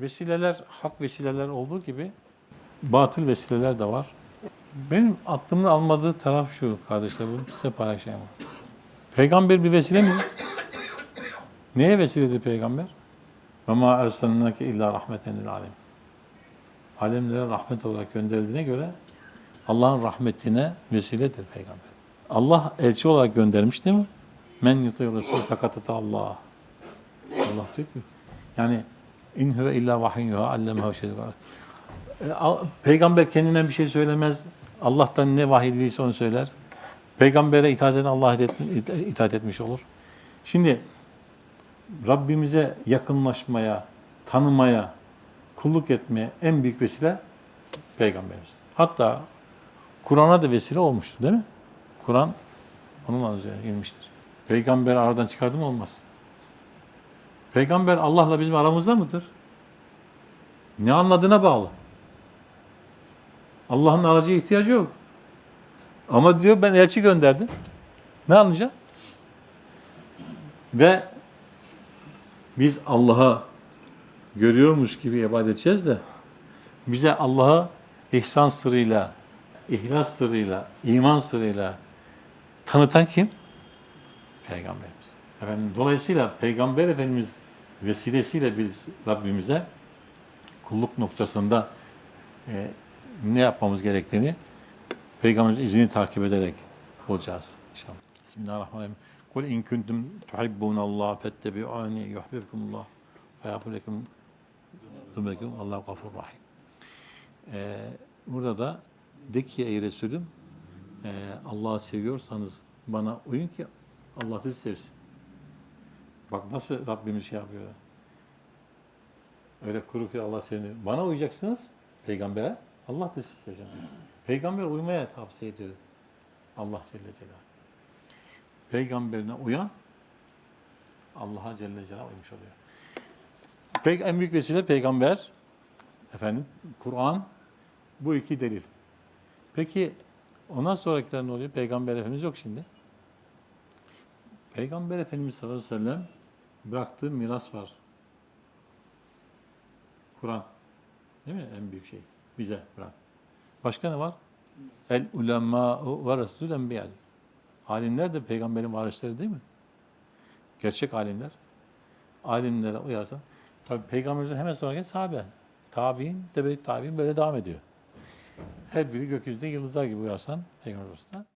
Vesileler, hak vesileler olduğu gibi batıl vesileler de var. Benim aklımın almadığı taraf şu kardeşler, bunu size paylaşayım. Peygamber bir vesile mi? Neye vesiledir peygamber? Ve ma ersalnake illa rahmeten lil alem. Alemlere rahmet olarak gönderildiğine göre Allah'ın rahmetine vesiledir peygamber. Allah elçi olarak göndermiş değil mi? Men yuti resul fekatata Allah. Allah diyor ki yani in huve illa vahiy yuha allemehu şeydir. E, Peygamber kendinden bir şey söylemez. Allah'tan ne vahiy onu söyler. Peygambere itaat eden Allah'a itaat etmiş olur. Şimdi Rabbimize yakınlaşmaya, tanımaya, kulluk etmeye en büyük vesile Peygamberimiz. Hatta Kur'an'a da vesile olmuştu değil mi? Kur'an onunla üzerine gelmiştir. Peygamber aradan çıkardı mı olmaz. Peygamber Allah'la bizim aramızda mıdır? Ne anladığına bağlı. Allah'ın aracıya ihtiyacı yok. Ama diyor ben elçi gönderdim. Ne anlayacak? Ve biz Allah'a görüyormuş gibi ibadet edeceğiz de bize Allah'a ihsan sırrıyla, ihlas sırrıyla, iman sırrıyla tanıtan kim? Peygamberimiz. Efendim, dolayısıyla Peygamber Efendimiz vesilesiyle biz Rabbimize kulluk noktasında e, ne yapmamız gerektiğini Peygamberimizin izini takip ederek olacağız inşallah. Bismillahirrahmanirrahim. Kul in kuntum tuhibbunallah fettebi'uni yuhibbukumullah ve yağfir lekum zunubekum. Allahu gafurur rahim. Ee, burada da de ki ey Resulüm e, Allah'ı seviyorsanız bana uyun ki Allah sizi sevsin. Bak nasıl Rabbimiz şey yapıyor. Öyle kuru ki Allah seni. Bana uyacaksınız peygambere. Allah da sizi sevecek. Peygamber uymaya tavsiye ediyor. Allah Celle Celaluhu. Peygamberine uyan Allah'a Celle Celaluhu uymuş oluyor. Pek en büyük vesile peygamber, efendim Kur'an, bu iki delil. Peki ondan sonrakiler ne oluyor? Peygamber Efendimiz yok şimdi. Peygamber Efendimiz sallallahu aleyhi ve sellem bıraktığı miras var. Kur'an. Değil mi? En büyük şey. Bize bırak. Başka ne var? El ulema ve rasul enbiya. Alimler de peygamberin varisleri değil mi? Gerçek alimler. Alimlere uyarsan. Tabi peygamberimizin hemen sonra sahabe. Tabi'in, tebe tabi'in böyle devam ediyor. Her biri gökyüzünde yıldızlar gibi uyarsan peygamber olsun.